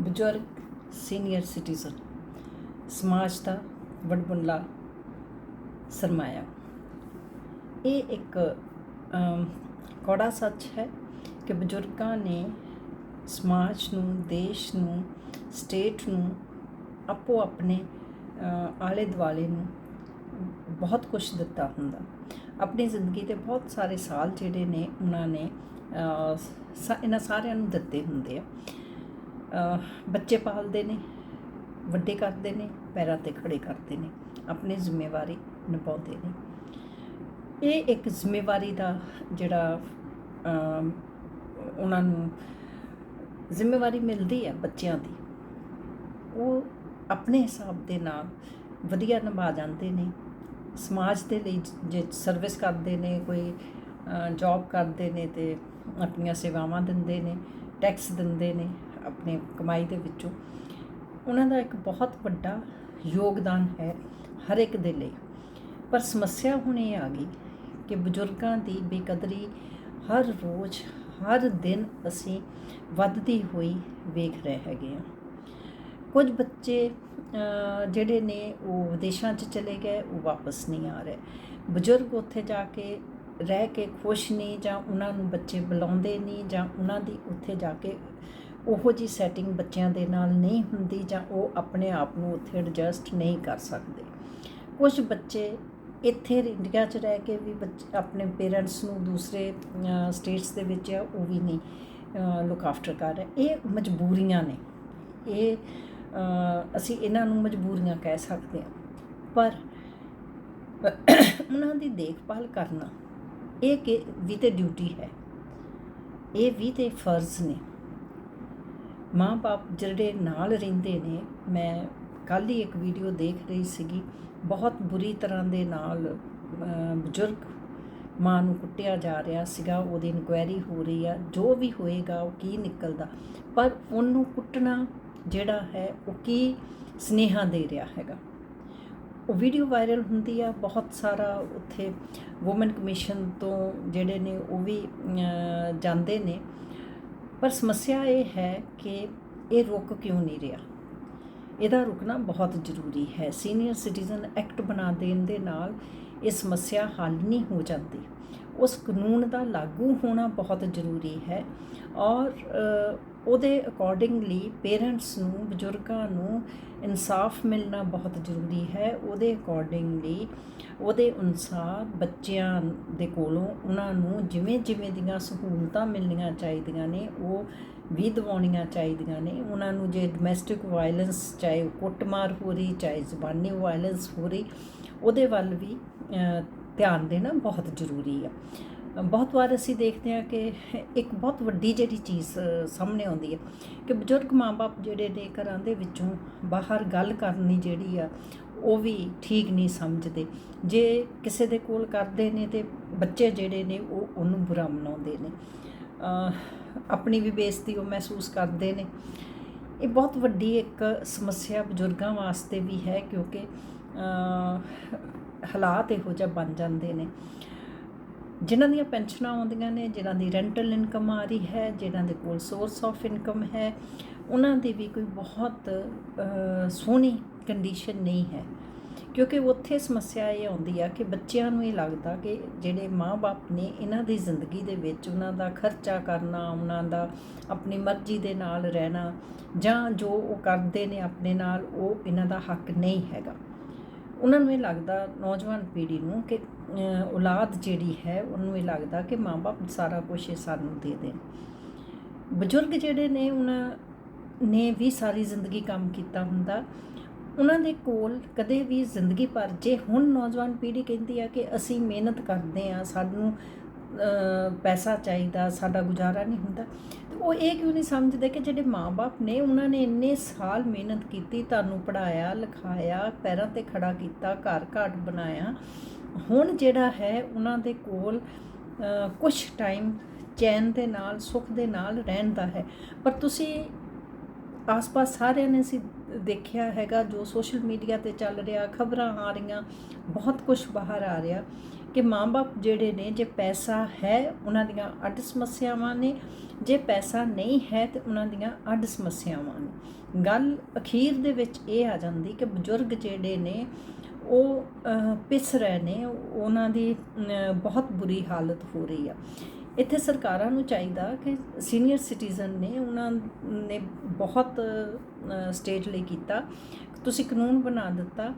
ਬਜ਼ੁਰਗ senior citizen ਸਮਾਜ ਦਾ ਵਡਮੁੱਲਾ ਸਰਮਾਇਆ। ਇਹ ਇੱਕ ਅਮ, ਕੌੜਾ ਸੱਚ ਹੈ ਕਿ ਬਜ਼ੁਰਗਾਂ ਨੇ ਸਮਾਜ ਨੂੰ ਦੇਸ਼ ਨੂੰ ਸਟੇਟ ਨੂੰ ਆਪੋ ਆਪਣੇ ਆਲੇ ਦੁਆਲੇ ਨੂੰ ਬਹੁਤ ਕੁਝ ਦਿੱਤਾ ਹੁੰਦਾ। ਆਪਣੀ ਜ਼ਿੰਦਗੀ ਦੇ ਬਹੁਤ ਸਾਰੇ ਸਾਲ ਜਿਹੜੇ ਨੇ ਉਹਨਾਂ ਨੇ ਅ, ਇਹਨਾਂ ਸਾਰਿਆਂ ਨੂੰ ਦਿੱਤੇ ਹੁੰਦੇ ਆ। ਬੱਚੇ ਪਾਲਦੇ ਨੇ, ਵੱਡੇ ਕਰਦੇ ਨੇ, ਪੈਰਾਂ ਤੇ ਖੜੇ ਕਰਦੇ ਨੇ, ਆਪਣੀ ਜ਼ਿੰਮੇਵਾਰੀ ਨਿਭਾਉਂਦੇ ਨੇ। ਇਹ ਇੱਕ ਜ਼ਿੰਮੇਵਾਰੀ ਦਾ ਜਿਹੜਾ ਉਹਨਾਂ ਨੂੰ ਜ਼ਿੰਮੇਵਾਰੀ ਮਿਲਦੀ ਹੈ ਬੱਚਿਆਂ ਦੀ। ਉਹ ਆਪਣੇ ਹਿਸਾਬ ਦੇ ਨਾਲ ਵਧੀਆ ਨਿਭਾ ਜਾਂਦੇ ਨੇ। ਸਮਾਜ ਦੇ ਲਈ ਜੇ ਸਰਵਿਸ ਕਰਦੇ ਨੇ, ਕੋਈ ਜੌਬ ਕਰਦੇ ਨੇ ਤੇ ਆਪਣੀਆਂ ਸੇਵਾਵਾਂ ਦਿੰਦੇ ਨੇ ਟੈਕਸ ਦਿੰਦੇ ਨੇ। ਆਪਣੇ ਕਮਾਈ ਦੇ ਵਿੱਚੋਂ, ਉਹਨਾਂ ਦਾ ਇੱਕ ਬਹੁਤ ਵੱਡਾ ਯੋਗਦਾਨ ਹੈ ਹਰ ਇੱਕ ਦੇ ਲਈ। ਪਰ ਸਮੱਸਿਆ ਹੁਣ ਇਹ ਆ ਗਈ ਕਿ ਬਜ਼ੁਰਗਾਂ ਦੀ ਬੇਕਦਰੀ ਹਰ ਰੋਜ਼, ਹਰ ਦਿਨ ਅਸੀਂ ਵੱਧਦੀ ਹੋਈ ਵੇਖ ਰਹੇ ਹੈਗੇ ਆ ਕੁਝ ਬੱਚੇ ਜਿਹੜੇ ਨੇ ਉਹ ਵਿਦੇਸ਼ਾਂ 'ਚ ਚਲੇ ਗਏ, ਉਹ ਵਾਪਸ ਨਹੀਂ ਆ ਰਹੇ। ਬਜ਼ੁਰਗ ਉੱਥੇ ਜਾ ਕੇ ਰਹਿ ਕੇ ਖੁਸ਼ ਨਹੀਂ ਜਾਂ ਉਹਨਾਂ ਨੂੰ ਬੱਚੇ ਬੁਲਾਉਂਦੇ ਨਹੀਂ ਜਾਂ ਉਹਨਾਂ ਦੀ ਉੱਥੇ ਜਾ ਕੇ ਉਹੋ ਜੀ ਸੈਟਿੰਗ ਬੱਚਿਆਂ ਦੇ ਨਾਲ ਨਹੀਂ ਹੁੰਦੀ ਜਾਂ ਉਹ ਆਪਣੇ ਆਪ ਨੂੰ ਉੱਥੇ ਐਡਜਸਟ ਨਹੀਂ ਕਰ ਸਕਦੇ। ਕੁਝ ਬੱਚੇ ਇੱਥੇ ਇੰਡੀਆ 'ਚ ਰਹਿ ਕੇ ਵੀ ਬੱਚੇ, ਆਪਣੇ ਪੇਰੈਂਟਸ ਨੂੰ ਦੂਸਰੇ ਸਟੇਟਸ ਦੇ ਵਿੱਚ ਆ, ਉਹ ਵੀ ਨਹੀਂ ਲੁੱਕ ਆਫਟਰ ਕਰ ਰਹੇ। ਇਹ ਮਜਬੂਰੀਆਂ ਨੇ। ਇਹ ਅਸੀਂ ਇਹਨਾਂ ਨੂੰ ਮਜਬੂਰੀਆਂ ਕਹਿ ਸਕਦੇ ਹਾਂ। ਪਰ ਉਹਨਾਂ ਦੀ ਦੇਖਭਾਲ ਕਰਨਾ, ਇਹ ਕਿ, ਵੀ ਤੇ ਡਿਊਟੀ ਹੈ। ਇਹ ਵੀ ਤੇ ਫਰਜ਼ ਨੇ। ਮਾਂ-ਬਾਪ ਜਿਹੜੇ ਨਾਲ ਰਹਿੰਦੇ ਨੇ, ਮੈਂ ਕੱਲ ਹੀ ਇੱਕ ਵੀਡੀਓ ਦੇਖ ਰਹੀ ਸੀਗੀ। ਬਹੁਤ ਬੁਰੀ ਤਰ੍ਹਾਂ ਦੇ ਨਾਲ ਬਜ਼ੁਰਗ ਮਾਂ ਨੂੰ ਕੁੱਟਿਆ ਜਾ ਰਿਹਾ ਸੀਗਾ। ਉਹਦੀ ਇਨਕੁਆਇਰੀ ਹੋ ਰਹੀ ਆ। ਜੋ ਵੀ ਹੋਏਗਾ, ਉਹ ਕੀ ਨਿਕਲਦਾ? ਪਰ ਉਹਨੂੰ ਕੁੱਟਣਾ ਜਿਹੜਾ ਹੈ, ਉਹ ਕੀ ਸਨੇਹਾ ਦੇ ਰਿਹਾ ਹੈਗਾ? ਉਹ ਵੀਡੀਓ ਵਾਇਰਲ ਹੁੰਦੀ ਆ। ਬਹੁਤ ਸਾਰਾ ਉੱਥੇ ਔਮਨ ਕਮਿਸ਼ਨ ਤੋਂ ਜਿਹੜੇ ਨੇ, ਉਹ ਵੀ ਜਾਂਦੇ ਨੇ। ਪਰ ਸਮੱਸਿਆ ਇਹ ਹੈ ਕਿ ਇਹ ਰੁਕ ਕਿਉਂ ਨਹੀਂ ਰਿਹਾ? ਇਹਦਾ ਰੁਕਣਾ ਬਹੁਤ ਜ਼ਰੂਰੀ ਹੈ। ਸੀਨੀਅਰ ਸਿਟੀਜ਼ਨ ਐਕਟ ਬਣਾ ਦੇਣ ਦੇ ਨਾਲ ਇਹ ਸਮੱਸਿਆ ਹੱਲ ਨਹੀਂ ਹੋ ਜਾਂਦੀ। ਉਸ ਕਾਨੂੰਨ ਦਾ ਲਾਗੂ ਹੋਣਾ ਬਹੁਤ ਜ਼ਰੂਰੀ ਹੈ ਔਰ ਉਹਦੇ ਅਕੋਰਡਿੰਗਲੀ ਪੇਰੈਂਟਸ ਨੂੰ, ਬਜ਼ੁਰਗਾਂ ਨੂੰ ਇਨਸਾਫ ਮਿਲਣਾ ਬਹੁਤ ਜ਼ਰੂਰੀ ਹੈ। ਉਹਦੇ ਅਕੋਰਡਿੰਗਲੀ ਉਹਦੇ ਅਨੁਸਾਰ ਬੱਚਿਆਂ ਦੇ ਕੋਲੋਂ ਉਹਨਾਂ ਨੂੰ ਜਿਵੇਂ ਜਿਵੇਂ ਦੀਆਂ ਸਹੂਲਤਾਂ ਮਿਲਣੀਆਂ ਚਾਹੀਦੀਆਂ ਨੇ, ਉਹ ਵੀ ਦਿਵਾਉਣੀਆਂ ਚਾਹੀਦੀਆਂ ਨੇ। ਉਹਨਾਂ ਨੂੰ ਜੇ ਡੋਮੈਸਟਿਕ ਵਾਇਲੈਂਸ ਚਾਹੇ ਉਹ ਕੁੱਟਮਾਰ ਹੋ ਰਹੀ, ਚਾਹੇ ਜ਼ਬਾਨੀ ਵਾਇਲੈਂਸ ਹੋ ਰਹੀ, ਉਹਦੇ ਵੱਲ ਵੀ ਧਿਆਨ ਦੇਣਾ ਬਹੁਤ ਜ਼ਰੂਰੀ ਆ। ਬਹੁਤ ਵਾਰ ਅਸੀਂ ਦੇਖਦੇ ਹਾਂ ਕਿ ਇੱਕ ਬਹੁਤ ਵੱਡੀ ਜਿਹੜੀ ਚੀਜ਼ ਸਾਹਮਣੇ ਆਉਂਦੀ ਹੈ ਕਿ ਬਜ਼ੁਰਗ ਮਾਪੇ ਜਿਹੜੇ ਨੇ ਘਰਾਂ ਦੇ ਵਿੱਚੋਂ ਬਾਹਰ ਗੱਲ ਕਰਨੀ ਜਿਹੜੀ ਆ, ਉਹ ਵੀ ਠੀਕ ਨਹੀਂ ਸਮਝਦੇ। ਜੇ ਕਿਸੇ ਦੇ ਕੋਲ ਕਰਦੇ ਨੇ ਤੇ ਬੱਚੇ ਜਿਹੜੇ ਨੇ, ਉਹ ਉਹਨੂੰ ਬੁਰਾ ਮਨਾਉਂਦੇ ਨੇ। ਆਪਣੀ ਵੀ ਬੇਇੱਜ਼ਤੀ ਉਹ ਮਹਿਸੂਸ ਕਰਦੇ ਨੇ। ਇਹ ਬਹੁਤ ਵੱਡੀ ਇੱਕ ਸਮੱਸਿਆ ਬਜ਼ੁਰਗਾਂ ਵਾਸਤੇ ਵੀ ਹੈ ਕਿਉਂਕਿ ਹਾਲਾਤ ਇਹੋ ਜਿਹਾ ਬਣ ਜਾਂਦੇ ਨੇ। ਜਿਨ੍ਹਾਂ ਦੀਆਂ ਪੈਨਸ਼ਨਾਂ ਆਉਂਦੀਆਂ ਨੇ, ਜਿਨ੍ਹਾਂ ਦੀ ਰੈਂਟਲ ਇਨਕਮ ਆ ਰਹੀ ਹੈ, ਜਿਨ੍ਹਾਂ ਦੇ ਕੋਲ ਸੋਰਸ ਆਫ ਇਨਕਮ ਹੈ, ਉਹਨਾਂ ਦੀ ਵੀ ਕੋਈ ਬਹੁਤ ਸੋਹਣੀ ਕੰਡੀਸ਼ਨ ਨਹੀਂ ਹੈ। ਕਿਉਂਕਿ ਉੱਥੇ ਸਮੱਸਿਆ ਇਹ ਆਉਂਦੀ ਆ ਕਿ ਬੱਚਿਆਂ ਨੂੰ ਇਹ ਲੱਗਦਾ ਕਿ ਜਿਹੜੇ ਮਾਪੇ ਨੇ ਇਹਨਾਂ ਦੀ ਜ਼ਿੰਦਗੀ ਦੇ ਵਿੱਚ ਉਹਨਾਂ ਦਾ ਖਰਚਾ ਕਰਨਾ, ਉਹਨਾਂ ਦਾ ਆਪਣੀ ਮਰਜ਼ੀ ਦੇ ਨਾਲ ਰਹਿਣਾ ਜਾਂ ਜੋ ਉਹ ਕਰਦੇ ਨੇ ਆਪਣੇ ਨਾਲ, ਉਹ ਇਹਨਾਂ ਦਾ ਹੱਕ ਨਹੀਂ ਹੈਗਾ। ਉਹਨਾਂ ਨੂੰ ਇਹ ਲੱਗਦਾ ਨੌਜਵਾਨ ਪੀੜ੍ਹੀ ਨੂੰ ਕਿ ਔਲਾਦ ਜਿਹੜੀ ਹੈ, ਉਹਨੂੰ ਇਹ ਲੱਗਦਾ ਕਿ ਮਾਪੇ ਸਾਰਾ ਕੁਝ ਇਹ ਸਾਨੂੰ ਦੇ ਦੇਣ। ਬਜ਼ੁਰਗ ਜਿਹੜੇ ਨੇ, ਉਹਨਾਂ ਨੇ ਵੀ ਸਾਰੀ ਜ਼ਿੰਦਗੀ ਕੰਮ ਕੀਤਾ ਹੁੰਦਾ। ਉਹਨਾਂ ਦੇ ਕੋਲ ਕਦੇ ਵੀ ਜ਼ਿੰਦਗੀ ਭਰ, ਜੇ ਹੁਣ ਨੌਜਵਾਨ ਪੀੜ੍ਹੀ ਕਹਿੰਦੀ ਆ ਕਿ ਅਸੀਂ ਮਿਹਨਤ ਕਰਦੇ ਆ, ਸਾਨੂੰ ਪੈਸਾ ਚਾਹੀਦਾ, ਸਾਡਾ ਗੁਜ਼ਾਰਾ ਨਹੀਂ ਹੁੰਦਾ ਉਹ ਇਹ ਕਿਉਂ ਨਹੀਂ ਸਮਝਦੇ ਕਿ ਜਿਹੜੇ ਮਾਪੇ ਨੇ, ਉਹਨਾਂ ਨੇ ਇੰਨੇ ਸਾਲ ਮਿਹਨਤ ਕੀਤੀ, ਤੁਹਾਨੂੰ ਪੜਾਇਆ ਲਿਖਾਇਆ, ਪੈਰਾਂ ਤੇ ਖੜਾ ਕੀਤਾ, ਘਰ ਘਾਟ ਬਣਾਇਆ। ਹੁਣ ਜਿਹੜਾ ਹੈ, ਉਹਨਾਂ ਦੇ ਕੋਲ ਕੁਝ ਟਾਈਮ ਚੈਨ ਦੇ ਨਾਲ, ਸੁੱਖ ਦੇ ਨਾਲ ਰਹਿਣ ਦਾ ਹੈ। ਪਰ ਤੁਸੀਂ ਆਸ-ਪਾਸ ਸਾਰਿਆਂ ਨੇ ਅਸੀਂ ਦੇਖਿਆ ਹੈਗਾ, ਜੋ ਸੋਸ਼ਲ ਮੀਡੀਆ ਤੇ ਚੱਲ ਰਿਹਾ, ਖਬਰਾਂ ਆ ਰਹੀਆਂ, ਬਹੁਤ ਕੁਝ ਬਾਹਰ ਆ ਰਿਹਾ ਕਿ ਮਾਂ-ਬਾਪ ਜਿਹੜੇ ਨੇ, ਜੇ ਪੈਸਾ ਹੈ, ਉਹਨਾਂ ਦੀਆਂ ਅੱਡ ਸਮੱਸਿਆਵਾਂ ਨੇ, ਜੇ ਪੈਸਾ ਨਹੀਂ ਹੈ ਤੇ ਉਹਨਾਂ ਦੀਆਂ ਅੱਡ ਸਮੱਸਿਆਵਾਂ ਨੇ। ਗੱਲ ਅਖੀਰ ਦੇ ਵਿੱਚ ਇਹ ਆ ਜਾਂਦੀ ਕਿ ਬਜ਼ੁਰਗ ਜਿਹੜੇ ਨੇ, ਉਹ ਪਿਸ ਰਹੇ ਨੇ, ਉਹਨਾਂ ਦੀ ਬਹੁਤ ਬੁਰੀ ਹਾਲਤ ਹੋ ਰਹੀ ਆ। ਇੱਥੇ ਸਰਕਾਰਾਂ ਨੂੰ ਚਾਹੀਦਾ ਕਿ ਸੀਨੀਅਰ ਸਿਟੀਜ਼ਨ ਨੇ ਉਹਨਾਂ ਨੇ ਬਹੁਤ ਸਟੇਜ ਲਈ ਕੀਤਾ। ਤੁਸੀਂ ਕਾਨੂੰਨ ਬਣਾ ਦਿੱਤਾ।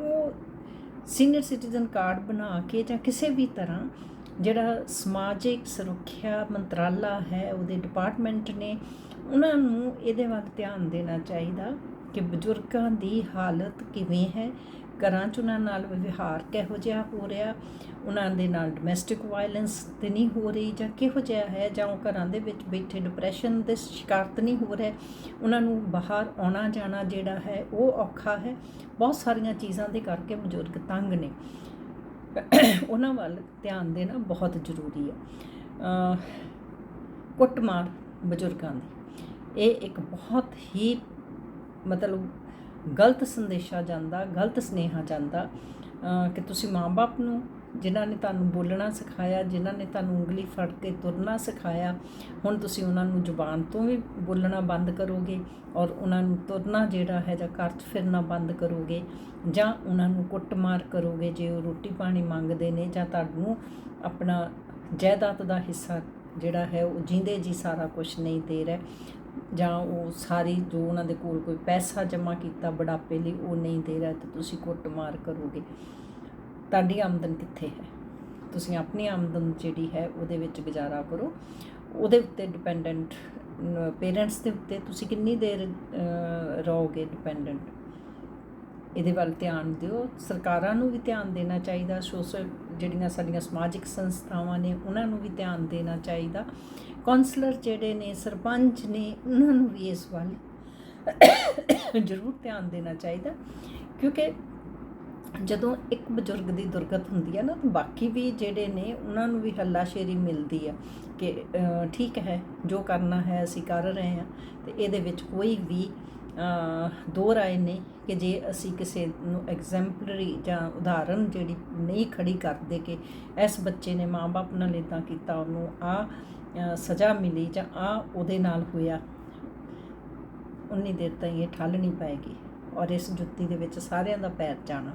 ਉਹ ਸੀਨੀਅਰ ਸਿਟੀਜ਼ਨ ਕਾਰਡ ਬਣਾ ਕੇ ਜਾਂ ਕਿਸੇ ਵੀ ਤਰ੍ਹਾਂ ਜਿਹੜਾ ਸਮਾਜਿਕ ਸੁਰੱਖਿਆ ਮੰਤਰਾਲਾ ਹੈ, ਉਹਦੇ ਡਿਪਾਰਟਮੈਂਟ ਨੇ ਉਹਨਾਂ ਨੂੰ ਇਹਦੇ ਵੱਲ ਧਿਆਨ ਦੇਣਾ ਚਾਹੀਦਾ ਕਿ ਬਜ਼ੁਰਗਾਂ ਦੀ ਹਾਲਤ ਕਿਵੇਂ ਹੈ ਘਰਾਂ 'ਚ ਉਹਨਾਂ ਨਾਲ ਵਿਵਹਾਰ ਕਿਹੋ ਜਿਹਾ ਹੋ ਰਿਹਾ? ਉਹਨਾਂ ਦੇ ਨਾਲ ਡੋਮੈਸਟਿਕ ਵਾਇਲੈਂਸ ਤੇ ਨਹੀਂ ਹੋ ਰਹੀ ਜਾਂ ਕਿਹੋ ਜਿਹਾ ਹੈ? ਜਾਂ ਉਹ ਘਰਾਂ ਦੇ ਵਿੱਚ ਬੈਠੇ ਡਿਪਰੈਸ਼ਨ ਦੇ ਸ਼ਿਕਾਰ ਤਾਂ ਨਹੀਂ ਹੋ ਰਹੇ? ਉਹਨਾਂ ਨੂੰ ਬਾਹਰ ਆਉਣਾ ਜਾਣਾ ਜਿਹੜਾ ਹੈ, ਉਹ ਔਖਾ ਹੈ? ਬਹੁਤ ਸਾਰੀਆਂ ਚੀਜ਼ਾਂ ਦੇ ਕਰਕੇ ਬਜ਼ੁਰਗ ਤੰਗ ਨੇ। ਉਹਨਾਂ ਵੱਲ ਧਿਆਨ ਦੇਣਾ ਬਹੁਤ ਜ਼ਰੂਰੀ ਹੈ। ਕੁੱਟਮਾਰ ਬਜ਼ੁਰਗਾਂ ਦੀ। ਇਹ ਇੱਕ ਬਹੁਤ ਹੀ ਮਤਲਬ ਗਲਤ ਸੰਦੇਸ਼ਾ ਜਾਂਦਾ, ਗਲਤ ਸਨੇਹਾ ਜਾਂਦਾ ਕਿ ਤੁਸੀਂ ਮਾਂ-ਬਾਪ ਨੂੰ, ਜਿਨ੍ਹਾਂ ਨੇ ਤੁਹਾਨੂੰ ਬੋਲਣਾ ਸਿਖਾਇਆ, ਜਿਨ੍ਹਾਂ ਨੇ ਤੁਹਾਨੂੰ ਉਂਗਲੀ ਫੜ ਕੇ ਤੁਰਨਾ ਸਿਖਾਇਆ, ਹੁਣ ਤੁਸੀਂ ਉਹਨਾਂ ਨੂੰ ਜ਼ੁਬਾਨ ਤੋਂ ਵੀ ਬੋਲਣਾ ਬੰਦ ਕਰੋਗੇ ਔਰ ਉਹਨਾਂ ਨੂੰ ਤੁਰਨਾ ਜਿਹੜਾ ਹੈ ਜਾਂ ਘਰ 'ਚ ਫਿਰਨਾ ਬੰਦ ਕਰੋਗੇ ਜਾਂ ਉਹਨਾਂ ਨੂੰ ਕੁੱਟਮਾਰ ਕਰੋਗੇ ਜੇ ਉਹ ਰੋਟੀ ਪਾਣੀ ਮੰਗਦੇ ਨੇ ਜਾਂ ਤੁਹਾਨੂੰ ਆਪਣਾ ਜਾਇਦਾਦ ਦਾ ਹਿੱਸਾ ਜਿਹੜਾ ਹੈ ਉਹ ਜਿੰਦੇ ਜੀ ਸਾਰਾ ਕੁਝ ਨਹੀਂ ਦੇ ਰਿਹਾ। ਜਾਂ ਉਹ ਸਾਰੀ ਜੋ ਉਹਨਾਂ ਦੇ ਕੋਲ ਕੋਈ ਪੈਸਾ ਜਮ੍ਹਾਂ ਕੀਤਾ ਬੁਢਾਪੇ ਲਈ ਉਹ ਨਹੀਂ ਦੇ ਰਿਹਾ ਤੇ ਤੁਸੀਂ ਕੁੱਟਮਾਰ ਕਰੋਗੇ। ਤੁਹਾਡੀ ਆਮਦਨ ਕਿੱਥੇ ਹੈ? ਤੁਸੀਂ ਆਪਣੀ ਆਮਦਨ ਜਿਹੜੀ ਹੈ ਉਹਦੇ ਵਿੱਚ ਗੁਜ਼ਾਰਾ ਕਰੋ। ਉਹਦੇ ਉੱਤੇ ਡਿਪੈਂਡੈਂਟ ਪੇਰੈਂਟਸ ਦੇ ਉੱਤੇ ਤੁਸੀਂ ਕਿੰਨੀ ਦੇਰ ਰਹੋਗੇ ਡਿਪੈਂਡੈਂਟ ਇਹਦੇ ਵੱਲ ਧਿਆਨ ਦਿਓ। ਸਰਕਾਰਾਂ ਨੂੰ ਵੀ ਧਿਆਨ ਦੇਣਾ ਚਾਹੀਦਾ। ਸੋਸ਼ਲ ਜਿਹੜੀਆਂ ਸਾਡੀਆਂ ਸਮਾਜਿਕ ਸੰਸਥਾਵਾਂ ਨੇ, ਉਹਨਾਂ ਨੂੰ ਵੀ ਧਿਆਨ ਦੇਣਾ ਚਾਹੀਦਾ। ਕਾਉਂਸਲਰ ਜਿਹੜੇ ਨੇ, ਸਰਪੰਚ ਨੇ, ਉਹਨਾਂ ਨੂੰ ਵੀ ਇਸ ਵੱਲ ਜ਼ਰੂਰ ਧਿਆਨ ਦੇਣਾ ਚਾਹੀਦਾ। ਕਿਉਂਕਿ ਜਦੋਂ ਇੱਕ ਬਜ਼ੁਰਗ ਦੀ ਦੁਰਗਤ ਹੁੰਦੀ ਹੈ ਨਾ, ਤਾਂ ਬਾਕੀ ਵੀ ਜਿਹੜੇ ਨੇ, ਉਹਨਾਂ ਨੂੰ ਵੀ ਹੱਲਾਸ਼ੇਰੀ ਮਿਲਦੀ ਆ ਕਿ ਠੀਕ ਹੈ, ਜੋ ਕਰਨਾ ਹੈ, ਅਸੀਂ ਕਰ ਰਹੇ ਹਾਂ, ਤੇ ਇਹਦੇ ਵਿੱਚ ਕੋਈ ਵੀ ਦੋ ਰਾਏ ਨੇ ਕਿ ਜੇ ਅਸੀਂ ਕਿਸੇ ਨੂੰ ਐਗਜ਼ੈਂਪਲਰੀ ਜਾਂ ਉਦਾਹਰਨ ਜਿਹੜੀ ਨਹੀਂ ਖੜੀ ਕਰਦੇ ਕਿ ਇਸ ਬੱਚੇ ਨੇ ਮਾਂ-ਬਾਪ ਨਾਲ ਇਦਾਂ ਕੀਤਾ, ਉਹਨੂੰ ਆ ਸਜ਼ਾ ਮਿਲੀ ਜਾਂ ਆ ਉਹਦੇ ਨਾਲ ਹੋਇਆ, ਉਨੀ ਦੇਰ ਤਾਈਂ ਇਹ ਠੱਲ ਨਹੀਂ ਪਾਏਗੀ ਔਰ ਇਸ ਜੁੱਤੀ ਦੇ ਵਿੱਚ ਸਾਰਿਆਂ ਦਾ ਪੈਰ ਜਾਣਾ,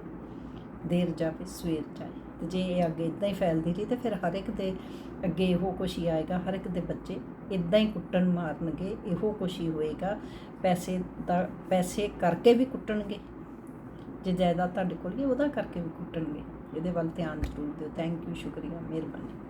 ਦੇਰ ਜਾਵੇ, ਸਵੇਰ ਜਾਏ। ਤੇ ਜੇ ਇਹ ਅੱਗੇ ਇਦਾਂ ਹੀ ਫੈਲਦੀ ਰਹੀ ਤੇ ਫਿਰ ਹਰ ਇੱਕ ਦੇ ਅੱਗੇ ਇਹੋ ਕੁਛ ਹੀ ਆਏਗਾ, ਹਰ ਇੱਕ ਦੇ ਬੱਚੇ ਇਦਾਂ ਹੀ ਕੁੱਟਣ ਮਾਰਨਗੇ, ਇਹੋ ਕੁਛ ਹੀ ਹੋਏਗਾ। ਪੈਸੇ ਦਾ, ਪੈਸੇ ਕਰਕੇ ਵੀ ਕੁੱਟਣਗੇ। ਜੇ ਜਾਇਦਾਦ ਤੁਹਾਡੇ ਕੋਲ ਹੀ ਉਹਦਾ ਕਰਕੇ ਵੀ ਕੁੱਟਣਗੇ। ਇਹਦੇ ਵੱਲ ਧਿਆਨ ਜ਼ਰੂਰ ਦਿਓ। ਥੈਂਕ ਯੂ ਸ਼ੁਕਰੀਆ, ਮਿਹਰਬਾਨੀ।